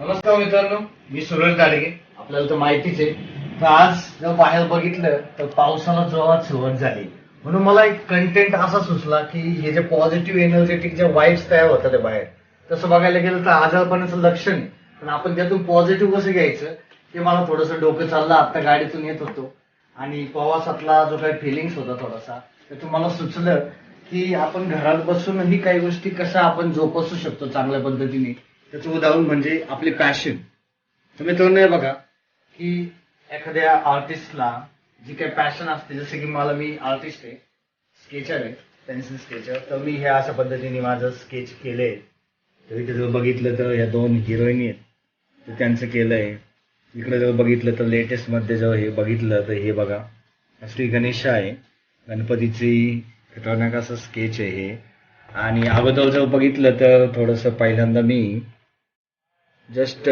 नमस्कार मित्रांनो मी सुरेश दाडगे आपल्याला तर माहितीच आहे. तर आज जर बाहेर बघितलं तर पावसाला जोरात सुरुवात झाली. म्हणून मला एक कंटेंट असा सुचला की हे जे पॉझिटिव्ह एनर्जेटिक जे वाईब्स तयार होतात बाहेर तसं बघायला गेलं तर आजारपणाचं लक्षण आहे. पण आपण त्यातून पॉझिटिव्ह कसं घ्यायचं ते मला थोडंसं डोकं चाललं. आता गाडीतून येत होतो. आणि प्रवासातला जो काही फिलिंग्स होता थोडासा तर मला सुचलं की आपण घरात बसूनही काही गोष्टी कशा आपण जोपासू शकतो चांगल्या पद्धतीने. त्याचं उदाहरण म्हणजे आपली पॅशन तर मित्रांनो बघा की एखाद्या आर्टिस्टला जी काही पॅशन असते जसं की मला मी आर्टिस्ट आहे स्केचर आहे पेन्सिल स्केचर तर मी हे अशा पद्धतीने माझं स्केच केलंय. तर इथे जर बघितलं तर या दोन हिरोईनी आहेत तर त्यांचं केलंय. इकडे जर बघितलं तर लेटेस्टमध्ये जर हे बघितलं तर हे बघा श्री गणेश आहे गणपतीची खतरनाक असं स्केच आहे हे. आणि अगोदर जर बघितलं तर थोडंसं पहिल्यांदा मी जस्ट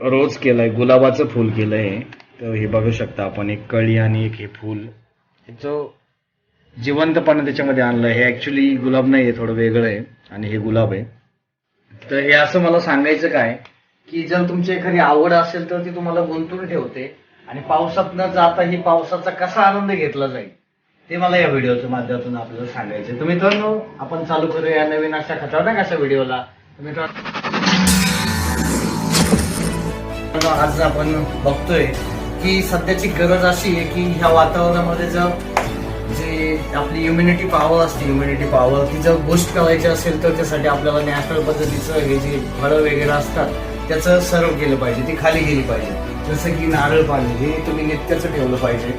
रोज केलंय गुलाबाचं फूल केलंय. तर हे बघू शकता आपण एक कळी आणि एक हे फूल. ह्याचं जिवंतपणा त्याच्यामध्ये आणलं हे ऍक्च्युली गुलाब नाही आहे थोडं वेगळं आहे. आणि हे गुलाब आहे. तर हे असं मला सांगायचं काय की जर तुमची एखादी आवड असेल तर ती तुम्हाला गुंतून ठेवते. आणि पावसात न जाता ही पावसाचा कसा आनंद घेतला जाईल ते मला या व्हिडिओच्या माध्यमातून आपल्याला सांगायचं तर आपण चालू करूया या नवीन अशा खतरनाक अशा व्हिडिओला. तुम्ही तर मित्रांनो, आज आपण बघतोय की सध्याची गरज अशी आहे की ह्या वातावरणामध्ये जर जे आपली इम्युनिटी पॉवर असते इम्युनिटी पॉवर ती जर बूस्ट करायची असेल तर त्यासाठी आपल्याला नॅचरल पद्धतीचं हे जे फळं वगैरे असतात त्याचं सर्व केलं पाहिजे ती खाली गेली पाहिजे. जसं की नारळ पाणी हे तुम्ही नित्याचं ठेवलं पाहिजे.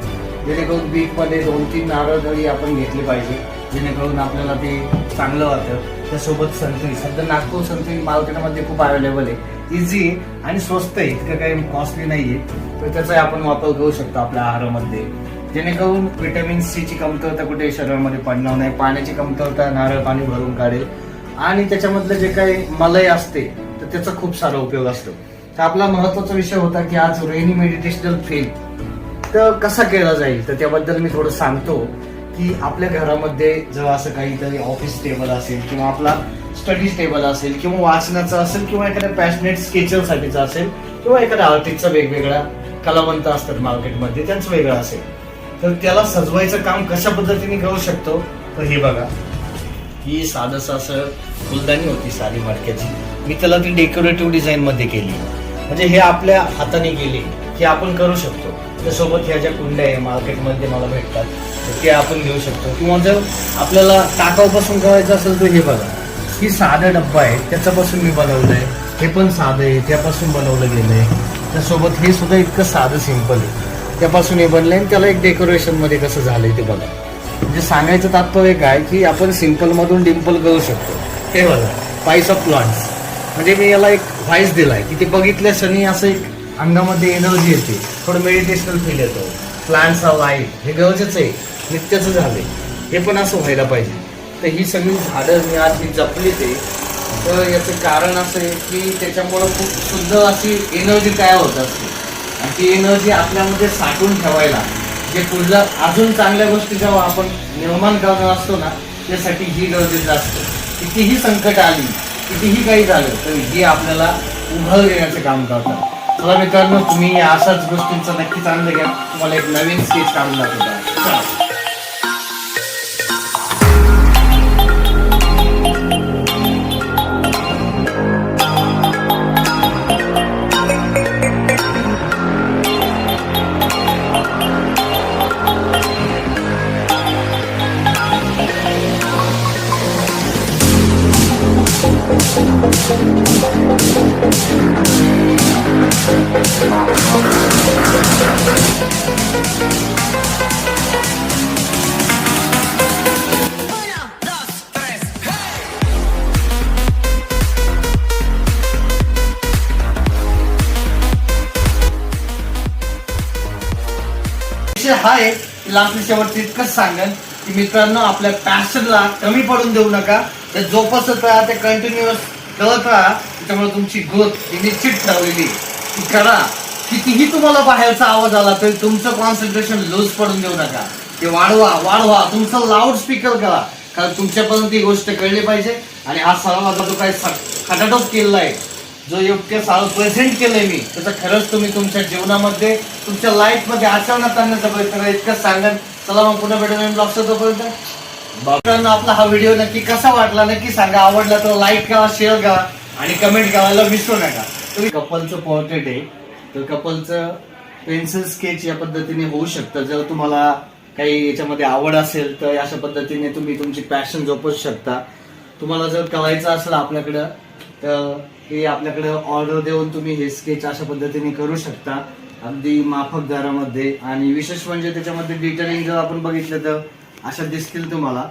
जेणेकरून वीकमध्ये दोन तीन नारळ तरी आपण घेतले पाहिजे जेणेकरून आपल्याला ते चांगलं वाटतं त्यासोबत संत्री. सध्या नागपूर संत्री मार्केटमध्ये खूप अवेलेबल आहे. इझी आणि स्वस्त आहे. इतकं काही कॉस्टली नाहीये. तर त्याचा आपण वापर करू शकतो आपल्या आहारामध्ये. जेणेकरून व्हिटॅमिन सीची कमतरता कुठे शरीरामध्ये पडणार नाही. पाण्याची कमतरता नारळ पाणी भरून काढेल. आणि त्याच्यामधलं जे काही मलय असते तर त्याचा खूप सारा उपयोग असतो. तर आपला महत्त्वाचा विषय होता की आज रेनी मेडिटेशनल फेल तर कसा केला जाईल? तर त्याबद्दल मी थोडं सांगतो. की आपल्या घरामध्ये जर असं काहीतरी ऑफिस टेबल असेल किंवा आपला स्टडी टेबल असेल किंवा वाचनाचं असेल किंवा एखाद्या पॅशनेट स्केचरसाठीचं असेल किंवा एखाद्या आर्टिस्टचा वेगवेगळा कलावंत असतात मार्केटमध्ये त्यांचं वेगळं असेल. तर त्याला सजवायचं काम कशा पद्धतीने करू शकतो? तर हे बघा. ही साधंसं असं फुलदाणी होती साडी मडक्याची. मी त्याला ती डेकोरेटिव्ह डिझाईनमध्ये केली. म्हणजे हे आपल्या हाताने केली. की आपण करू शकतो. त्यासोबत ह्या ज्या कुंड्या आहे मार्केटमध्ये मला भेटतात तर ते आपण घेऊ शकतो. किंवा जर आपल्याला टाकाऊपासून करायचं असेल तर हे बघा. ही साधा डब्बा आहे त्याच्यापासून मी बनवलं आहे. हे पण साधं आहे त्यापासून बनवलं गेलं आहे. त्यासोबत हे सुद्धा इतकं साधं सिंपल आहे. त्यापासून हे बनलंय आणि त्याला एक डेकोरेशनमध्ये कसं झालं आहे ते बघा. म्हणजे सांगायचं तात्पर्य काय की आपण सिम्पलमधून डिम्पल करू शकतो. हे बघा पाईस ऑफ प्लांट्स म्हणजे मी याला एक व्हाईस आहे की ते बघितल्या क्षणी असं एक अंगामध्ये एनर्जी येते. थोडं मेडिटेशनल फील येतो. प्लांट्स आर लाईफ हे गरजेचं आहे. नित्याचं झाले हे पण असं व्हायला पाहिजे. तर ही सगळी झाडं मी आज मी जपली ते. तर याचं कारण असं आहे की त्याच्यामुळं खूप शुद्ध अशी एनर्जी तयार होत असते. आणि ती एनर्जी आपल्यामध्ये साठवून ठेवायला जे पुढल्या अजून चांगल्या गोष्टी जेव्हा आपण निर्माण करणार असतो ना त्यासाठी ही गरजेचं असतं. कितीही संकट आली कितीही काही झालं तर ही आपल्याला उभं देण्याचं काम करतात. चला मित्रांनो तुम्ही या अशाच गोष्टींचा नक्कीच आनंद घ्या. तुम्हाला एक नवीन स्केच काढून दाखवतो. हाय हा आहे की इतकंच सांगेन की मित्रांनो आपल्या पॅशनला कमी पडून देऊ नका. ते जोपासत राहा ते कंटिन्युअस करत राहा. त्यामुळे तुमची ग्रोथ ही निश्चित ठरवलेली ती करा. कितीही तुम्हाला बाहेरचा आवाज आला तरी तुमचं कॉन्सन्ट्रेशन लूज पडून देऊ नका. ते वाढवा वाढवा. तुमचं लाऊड स्पीकर करा. कारण तुमच्यापर्यंत ही गोष्ट कळली पाहिजे. आणि हा सर्वांचा जो काही खटाटोप केलेला आहे. जो योग्य प्रेझेंट केलंय मी त्याचं खरंच तुम्ही तुमच्या जीवनामध्ये तुमच्या लाईफमध्ये आचरणात आणण्याचा प्रयत्न करा. इतकंच सांगा चला मग पुन्हा भेटून ब्लॉग तोपर्यंत. मित्रांनो आपला हा व्हिडिओ नक्की कसा वाटला नक्की सांगा. आवडला तर लाईक करा शेअर करा आणि कमेंट करायला विसरू नका. तुम्ही कपलचं पोर्ट्रेट आहे. तर कपलचं पेन्सिल स्केच या पद्धतीने होऊ शकतं. जर तुम्हाला काही याच्यामध्ये आवड असेल तर अशा पद्धतीने तुम्ही तुमची पॅशन जोपू शकता. तुम्हाला जर करायचं असेल आपल्याकडं तर की आपल्याकडं ऑर्डर देऊन तुम्ही हे स्केच अशा पद्धतीने करू शकता. अगदी माफक दरामध्ये. आणि विशेष म्हणजे त्याच्यामध्ये डिटेलिंग जर आपण बघितलं तर अशा दिसतील तुम्हाला.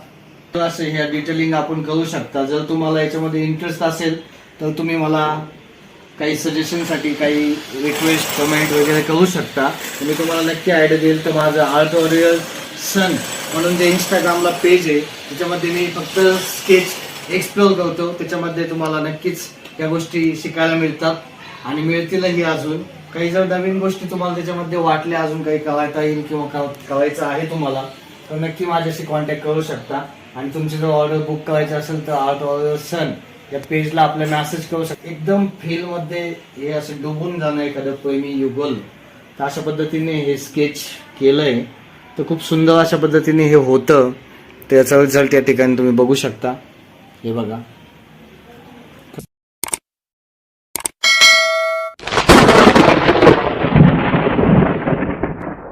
तर असं ह्या डिटेलिंग आपण करू शकता. जर तुम्हाला याच्यामध्ये इंटरेस्ट असेल तर तुम्ही मला काही सजेशनसाठी काही रिक्वेस्ट कमेंट वगैरे करू शकता. मी तुम्हाला नक्की आयडिया देईल. तर माझं आर्ट ऑरियल सन म्हणून जे इंस्टाग्रामला पेज आहे त्याच्यामध्ये मी फक्त स्केच एक्सप्लोर करतो. त्याच्यामध्ये तुम्हाला नक्कीच या गोष्टी शिकायला मिळतात. आणि मिळतीलही अजून. काही जर नवीन गोष्टी तुम्हाला त्याच्यामध्ये वाटल्या अजून काही कळायता येईल किंवा कळायचं करायचं आहे तुम्हाला तर नक्की माझ्याशी कॉन्टॅक्ट करू शकता. आणि तुमची जर ऑर्डर बुक करायची असेल तर आर्ट ऑर्डर सन या पेजला आपला मेसेज करू शकता. एकदम फीलमध्ये हे असं डुबून जाणं एखादं प्रेमी युगल. तर अशा पद्धतीने हे स्केच केलंय. तर खूप सुंदर अशा पद्धतीने हे होतं. त्याचा रिझल्ट या ठिकाणी तुम्ही बघू शकता. हे बघा.